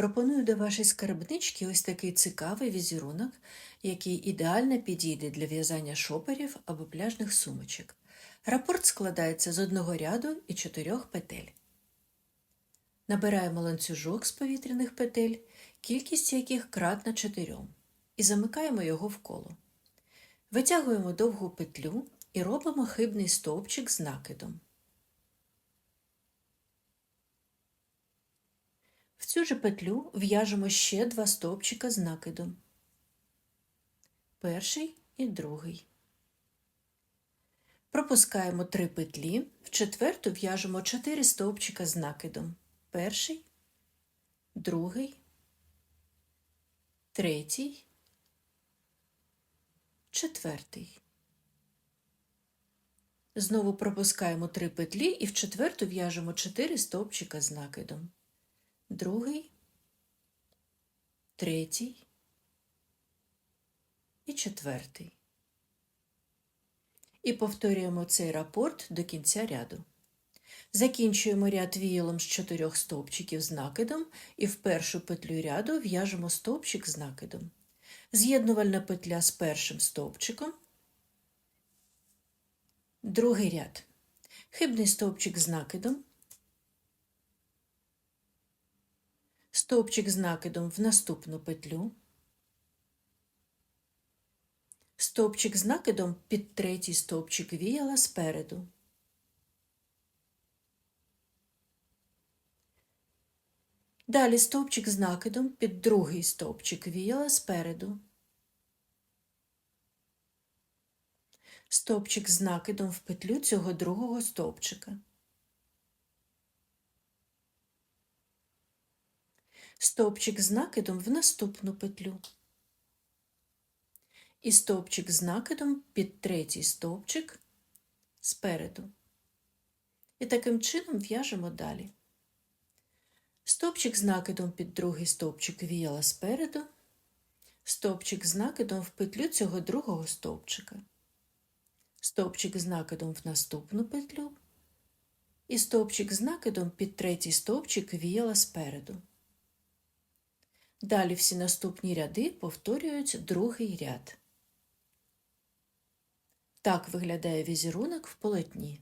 Пропоную до вашої скарбнички ось такий цікавий візерунок, який ідеально підійде для в'язання шоперів або пляжних сумочок. Рапорт складається з одного ряду і чотирьох петель. Набираємо ланцюжок з повітряних петель, кількість яких кратна 4, і замикаємо його в коло. Витягуємо довгу петлю і робимо хибний стовпчик з накидом. Цю же петлю в'яжемо ще два стовпчика з накидом. Перший і другий. Пропускаємо три петлі, в четверту в'яжемо 4 стовпчика з накидом. Перший, другий, третій, четвертий. Знову пропускаємо три петлі і в четверту в'яжемо 4 стовпчика з накидом. Другий, третій і четвертий. І повторюємо цей рапорт до кінця ряду. Закінчуємо ряд віялом з чотирьох стовпчиків з накидом і в першу петлю ряду в'яжемо стовпчик з накидом. З'єднувальна петля з першим стовпчиком. Другий ряд. Хибний стовпчик з накидом. Стовпчик з накидом в наступну петлю. Стовпчик з накидом під третій стовпчик віяла спереду. Далі стовпчик з накидом під другий стовпчик віяла спереду. Стовпчик з накидом в петлю цього другого стовпчика. Стовпчик з накидом в наступну петлю. І стовпчик з накидом під третій стовпчик спереду. І таким чином в'яжемо далі. Стовпчик з накидом під другий стовпчик віяла спереду, стовпчик з накидом в петлю цього другого стовпчика, стовпчик з накидом в наступну петлю, і стовпчик з накидом під третій стовпчик віяла спереду. Далі всі наступні ряди повторюють другий ряд. Так виглядає візерунок в полотні.